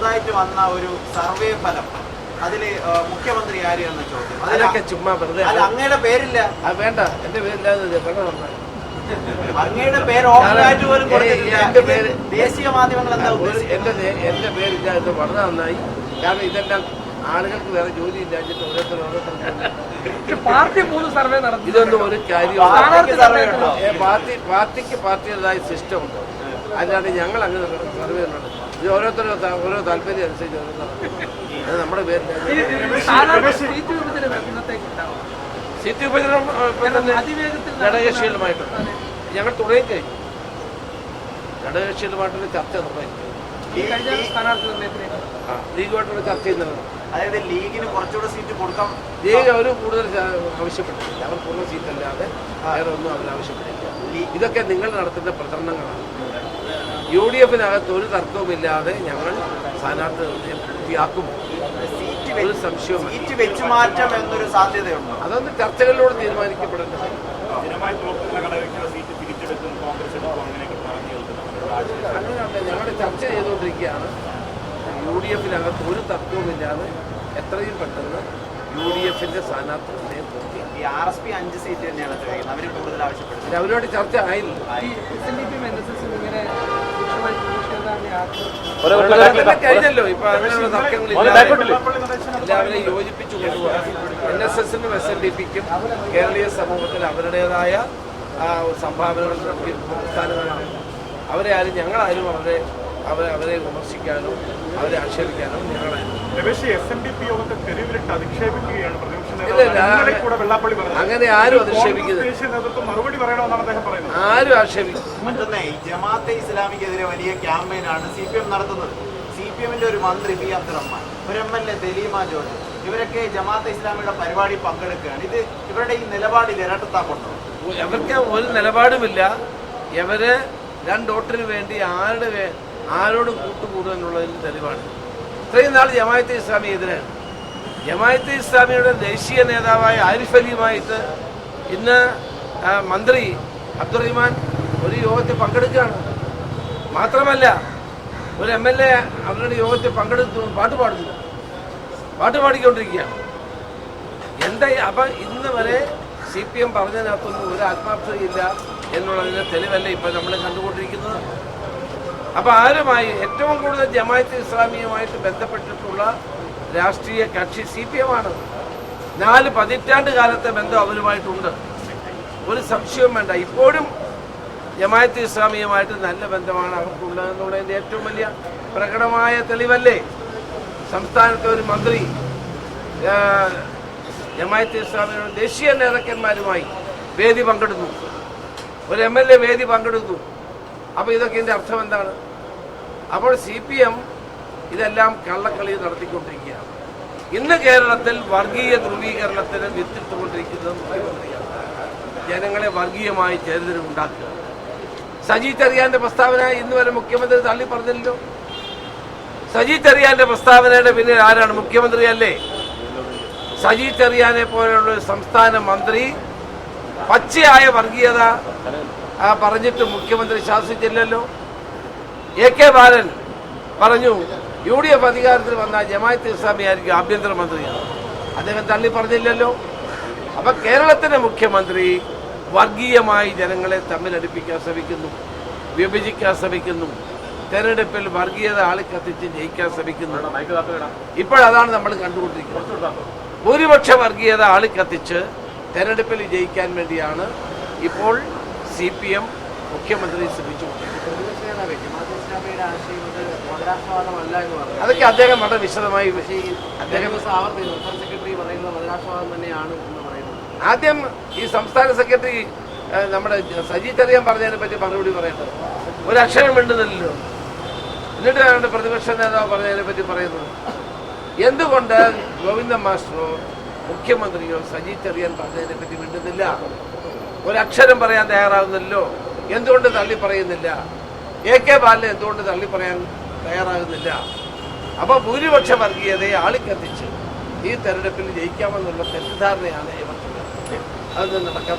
പുതുതായിട്ട് വന്ന ഒരു സർവേ ഫലം. അതിൽ മുഖ്യമന്ത്രി ആര് എന്ന ചോദ്യം അതിലൊക്കെ ചുമ്മാ വെറുതെ അല്ല അങ്ങയുടെ പേരില്ല. വേണ്ട. എന്റെ പേരില്ലാതെ അങ്ങയുടെ പേര് ഓഫറായിട്ട് പോലും എന്റെ പേര്- ദേശീയ മാധ്യമങ്ങൾ എന്താ എന്റെ എന്റെ പേരില്ല ഇത് വളരെ നന്നായി. കാരണം ഇതെല്ലാം ആളുകൾക്ക് വേറെ ജോലി ഇല്ലാഞ്ഞിട്ട് ഓരോരുത്തർ ഓരോരുത്തർ പാർട്ടി മൂന്ന് സർവേ നടത്തി. ഇതൊന്നും ഒരു കാര്യം പാർട്ടിക്ക് പാർട്ടി പാർട്ടിയുടേതായ സിസ്റ്റം ഉണ്ട്. അതിനാണ് ഞങ്ങൾ അങ്ങനെ സർവേ നടത്തും ഇത് ഓരോരുത്തരും ഓരോ താല്പര്യം അനുസരിച്ച് ഓരോരുത്തർ നമ്മുടെ പേര് സീറ്റ് സീറ്റ് അതിവേഗത്തിൽ ഘടകകക്ഷികളുമായിട്ടുണ്ട്. ഞങ്ങൾ തുടങ്ങി കഴിഞ്ഞു. ഘടകകക്ഷികളുമായിട്ടുള്ള ചർച്ച ആ ലീഗുമായിട്ടുള്ള ചർച്ച ചെയ്യുന്നത് അതായത് ലീഗിന് കുറച്ചുകൂടെ സീറ്റ് കൊടുക്കാം. ലീഗ് അവർ കൂടുതൽ ആവശ്യപ്പെട്ടില്ല അവർ പൂർണ സീറ്റല്ലാതെ വേറെ ഒന്നും അവർ ആവശ്യപ്പെട്ടില്ല ഇതൊക്കെ നിങ്ങൾ നടത്തുന്ന പ്രചരണങ്ങളാണ്. യു ഡി എഫിനകത്ത് ഒരു തർക്കവുമില്ലാതെ ഞങ്ങൾ സ്ഥാനാർത്ഥി സീറ്റ് ഒരു സംശയവും സീറ്റ് വെച്ചു മാറ്റം എന്നൊരു സാധ്യതയുണ്ട്. അതൊന്ന് ചർച്ചകളിലൂടെ രാജ്യത്ത് അങ്ങനെയല്ല ഞങ്ങൾ ചർച്ച ചെയ്തുകൊണ്ടിരിക്കുകയാണ്. യു ഡി എഫിനകത്ത് ഒരു തർക്കവുമില്ലാതെ എത്രയും പെട്ടെന്ന് യു ഡി എഫിന്റെ സ്ഥാനാർത്ഥി നിർണയം പൂർത്തിയാക്കും. ഈ ആർ എസ് പി അഞ്ച് സീറ്റ് തന്നെയാണ് അവർ കൂടുതൽ ആവശ്യപ്പെടുന്നത്. അവരുമായിട്ട് ചർച്ച ആയില്ല. കഴിഞ്ഞല്ലോ. ഇപ്പൊ അങ്ങനെയുള്ള തർക്കങ്ങളില്ലാതെ എല്ലാവരെയും യോജിപ്പിച്ചു കൊണ്ടുപോകാൻ എൻ എസ് എസിനും എസ് എൻ ഡി പിക്കും കേരളീയ സമൂഹത്തിൽ അവരുടേതായ ആ, സംഭാവനകൾ പ്രസ്ഥാനങ്ങളാണ് അവരെ ആരും ഞങ്ങളാരും അവരെ അവരെ അവരെ വിമർശിക്കാനോ അവരെ ആക്ഷേപിക്കാനോ ഞങ്ങളായിരുന്നു Ramesh S N D P യോഗത്തെ തെരുവിലിട്ട് അധിക്ഷേപിക്കുകയാണ് അങ്ങനെ ആരും അധിക്ഷേപിക്കുന്നത് ദേശീയ മറുപടി പറയണമെന്നാണ് അദ്ദേഹം പറയുന്നത്. ആരും ആക്ഷേപിക്കും മറ്റൊന്ന് ഈ ജമാഅത്തെ ഇസ്ലാമിക്കെതിരെ വലിയ ക്യാമ്പയിനാണ് സി പി എം നടത്തുന്നത്. സി പി എമ്മിന്റെ ഒരു മന്ത്രി പി അബ്ദുറഹ്മാൻ ഒരു M L A Dalima George ഇവരൊക്കെ ജമാഅത്തെ ഇസ്ലാമിയുടെ പരിപാടി പങ്കെടുക്കുകയാണ്. ഇത് ഇവരുടെ ഈ നിലപാടിൽ ഇരട്ടത്താക്കുണ്ടോ ഇവർക്ക് ഒരു നിലപാടുമില്ല. ഇവർ രണ്ട് വോട്ടിന് വേണ്ടി ആരുടെ ആരോടും കൂട്ടുകൂടുക എന്നുള്ളതിന് തെളിവാണ് ഇത്രയും നാൾ ജമാഅത്തെ ഇസ്ലാമി എതിരാണ് ജമായത്തെ ഇസ്ലാമിയുടെ ദേശീയ നേതാവായ ആരിഫ് അലിയുമായിട്ട് ഇന്ന് മന്ത്രി അബ്ദുറഹിമാൻ ഒരു യോഗത്തിൽ പങ്കെടുക്കുകയാണ്. മാത്രമല്ല ഒരു എം എൽ എ അവരുടെ യോഗത്തിൽ പങ്കെടുത്തു പാട്ട് പാടുന്നു പാട്ട് പാടിക്കൊണ്ടിരിക്കുകയാണ്. എന്താ അപ്പം ഇന്ന് വരെ സി പി എം പറഞ്ഞതിനകത്തൊന്നും ഒരു ആത്മാർത്ഥതയില്ല എന്നുള്ളതിന്റെ തെളിവല്ല ഇപ്പൊ നമ്മൾ കണ്ടുകൊണ്ടിരിക്കുന്നത്. അപ്പൊ ആരുമായി ഏറ്റവും കൂടുതൽ ജമായത്ത് ഇസ്ലാമിയുമായിട്ട് ബന്ധപ്പെട്ടിട്ടുള്ള രാഷ്ട്രീയ കക്ഷി സി പി എം ആണ്. നാല് പതിറ്റാണ്ട് കാലത്തെ ബന്ധം അവരുമായിട്ടുണ്ട്. ഒരു സംശയവും വേണ്ട. ഇപ്പോഴും ജമായത്ത് ഇസ്ലാമിയുമായിട്ട് നല്ല ബന്ധമാണ് അവർക്കുള്ളതെന്നുള്ളതിന്റെ ഏറ്റവും വലിയ പ്രകടമായ തെളിവല്ലേ? സംസ്ഥാനത്തെ ഒരു മന്ത്രി ജമായത്ത് ഇസ്ലാമിയുടെ ദേശീയ നേതാക്കന്മാരുമായി വേദി പങ്കെടുത്തു ഒരു എം എൽ എ വേദി പങ്കെടുത്തു അപ്പോൾ ഇതൊക്കെ എന്റെ അർത്ഥം എന്താണ് അപ്പോൾ സി പി എം ഇതെല്ലാം കള്ളക്കളി നടത്തിക്കൊണ്ടിരിക്കുകയാണ്. ഇന്ന് കേരളത്തിൽ വർഗീയ ധ്രുവീകരണത്തിന് വിത്തിട്ടുകൊണ്ടിരിക്കുന്നത് മുഖ്യമന്ത്രിയാണ്. ജനങ്ങളെ വർഗീയമായി ചേരിതിരിവുണ്ടാക്കുക സജി ചെറിയാന്റെ പ്രസ്താവന ഇന്ന് വരെ മുഖ്യമന്ത്രി തള്ളി പറഞ്ഞില്ലല്ലോ. സജി ചെറിയാന്റെ പ്രസ്താവനയുടെ പിന്നിൽ ആരാണ് മുഖ്യമന്ത്രി അല്ലേ? സജി ചെറിയാനെ പോലെയുള്ള ഒരു സംസ്ഥാന മന്ത്രി പച്ചയായ വർഗീയത പറഞ്ഞിട്ട് മുഖ്യമന്ത്രി ശാസിച്ചില്ലല്ലോ. എ കെ ബാലൻ പറഞ്ഞു യു ഡി എഫ് അധികാരത്തിൽ വന്ന ജമായത്ത് ഇസ്ലാമി ആയിരിക്കും ആഭ്യന്തരമന്ത്രിയാണ്. അദ്ദേഹം തള്ളി പറഞ്ഞില്ലല്ലോ. അപ്പൊ കേരളത്തിന്റെ മുഖ്യമന്ത്രി വർഗീയമായി ജനങ്ങളെ തമ്മിലടിപ്പിക്കാൻ ശ്രമിക്കുന്നു വിഭജിക്കാൻ ശ്രമിക്കുന്നു തെരഞ്ഞെടുപ്പിൽ വർഗീയത ആളി കത്തിച്ച് ജയിക്കാൻ ശ്രമിക്കുന്നു. ഇപ്പോഴതാണ് നമ്മൾ കണ്ടുകൊണ്ടിരിക്കുന്നത്. ഭൂരിപക്ഷ വർഗീയത ആളി കത്തിച്ച് തെരഞ്ഞെടുപ്പിൽ ജയിക്കാൻ വേണ്ടിയാണ് ഇപ്പോൾ സി പി എം മുഖ്യമന്ത്രി ശ്രമിച്ചു. അതൊക്കെ അദ്ദേഹം വളരെ വിശദമായി അദ്ദേഹം സെക്രട്ടറി പറയുന്നത് മതരാഷ്ട്രവാദം തന്നെയാണ് എന്ന് പറയുന്നത് ആദ്യം ഈ സംസ്ഥാന സെക്രട്ടറി നമ്മുടെ സജി ചെറിയാൻ പറഞ്ഞതിനെ പറ്റി മറുപടി പറയേണ്ടത്. അക്ഷരം മിണ്ടുന്നില്ലല്ലോ. എന്നിട്ട് അവരുടെ പ്രതിപക്ഷ നേതാവ് പറഞ്ഞതിനെ പറ്റി പറയുന്നത്. എന്തുകൊണ്ട് ഗോവിന്ദൻ മാസ്റ്ററോ മുഖ്യമന്ത്രിയോ സജി ചെറിയാൻ പറഞ്ഞതിനെ പറ്റി മിണ്ടുന്നില്ല? ഒരക്ഷരം പറയാൻ തയ്യാറാകുന്നില്ലല്ലോ എന്തുകൊണ്ട് തള്ളി പറയുന്നില്ല? എ കെ ബാലൻ എന്തുകൊണ്ട് തള്ളി പറയാൻ തയ്യാറാകുന്നില്ല? അപ്പോൾ ഭൂരിപക്ഷ വർഗീയതയെ ആളിക്കത്തിച്ച് ഈ തെരഞ്ഞെടുപ്പിൽ ജയിക്കാമെന്നുള്ള തെറ്റിദ്ധാരണയാണ് ഇവർക്ക് അത് നടക്കാൻ